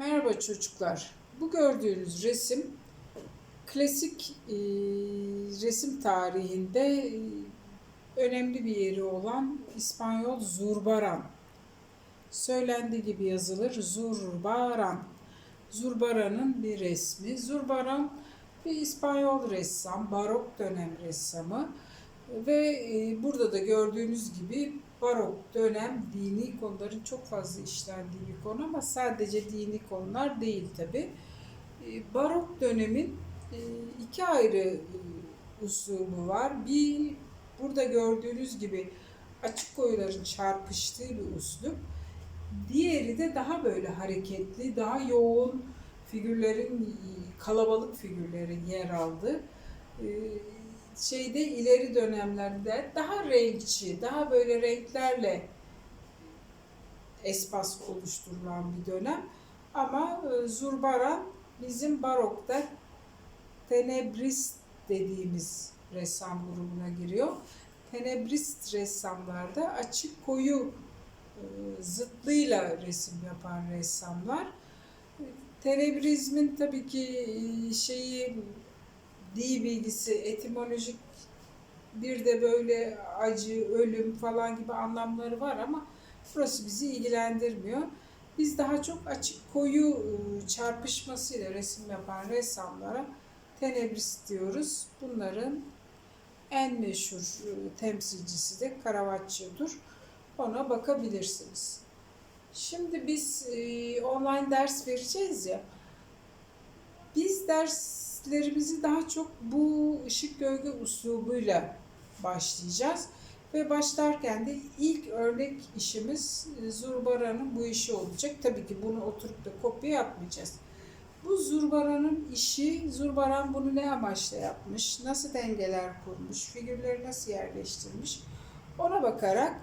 Merhaba çocuklar. Bu gördüğünüz resim klasik e, resim tarihinde e, önemli bir yeri olan İspanyol Zurbaran. Söylendiği gibi yazılır Zurbaran. Zurbaran'ın bir resmi. Zurbaran bir İspanyol ressam, barok dönem ressamı ve e, burada da gördüğünüz gibi barok dönem dini konuların çok fazla işlendiği bir konu ama sadece dini konular değil tabi. Barok dönemin e, iki ayrı e, usubu var. Bir burada gördüğünüz gibi açık koyuların çarpıştığı bir uslup. Diğeri de daha böyle hareketli, daha yoğun figürlerin, kalabalık figürlerin yer aldığı e, şeyde ileri dönemlerde daha renkçi, daha böyle renklerle espas oluşturulan bir dönem. Ama e, Zurbaran bizim barokta tenebrist dediğimiz ressam grubuna giriyor. Tenebrist ressamlarda açık koyu e, zıtlığıyla resim yapan ressamlar. Tenebrizmin tabii ki e, şeyi dil bilgisi, etimolojik bir de böyle acı, ölüm falan gibi anlamları var ama burası bizi ilgilendirmiyor. Biz daha çok açık koyu ıı, çarpışmasıyla resim yapan ressamlara tenebrist diyoruz. Bunların en meşhur ıı, temsilcisi de Caravaggio'dur. Ona bakabilirsiniz. Şimdi biz e, online ders vereceğiz ya. Biz derslerimizi daha çok bu ışık gölge uslubuyla başlayacağız. Ve başlarken de ilk örnek işimiz e, Zurbara'nın bu işi olacak. Tabii ki bunu oturup da kopya yapmayacağız. Bu Zurbara'nın işi, Zurbaran bunu ne amaçla yapmış, nasıl dengeler kurmuş, figürleri nasıl yerleştirmiş ona bakarak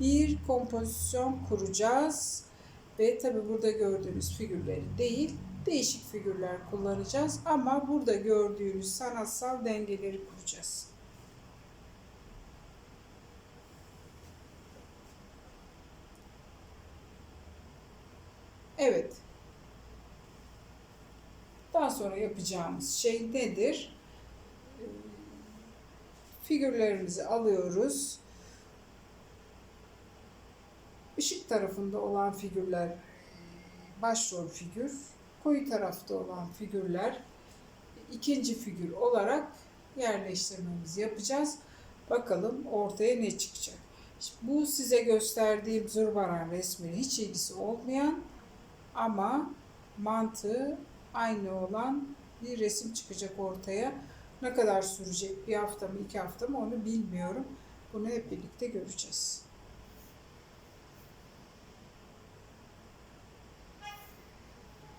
bir kompozisyon kuracağız. Ve tabi burada gördüğünüz figürleri değil, değişik figürler kullanacağız ama burada gördüğünüz sanatsal dengeleri kuracağız. Evet. Daha sonra yapacağımız şey nedir? Figürlerimizi alıyoruz. Işık tarafında olan figürler başrol figür, koyu tarafta olan figürler ikinci figür olarak yerleştirmemizi yapacağız. Bakalım ortaya ne çıkacak. Bu size gösterdiğim zurbaran resmine hiç ilgisi olmayan ama mantığı aynı olan bir resim çıkacak ortaya. Ne kadar sürecek? Bir hafta mı, iki hafta mı onu bilmiyorum. Bunu hep birlikte göreceğiz.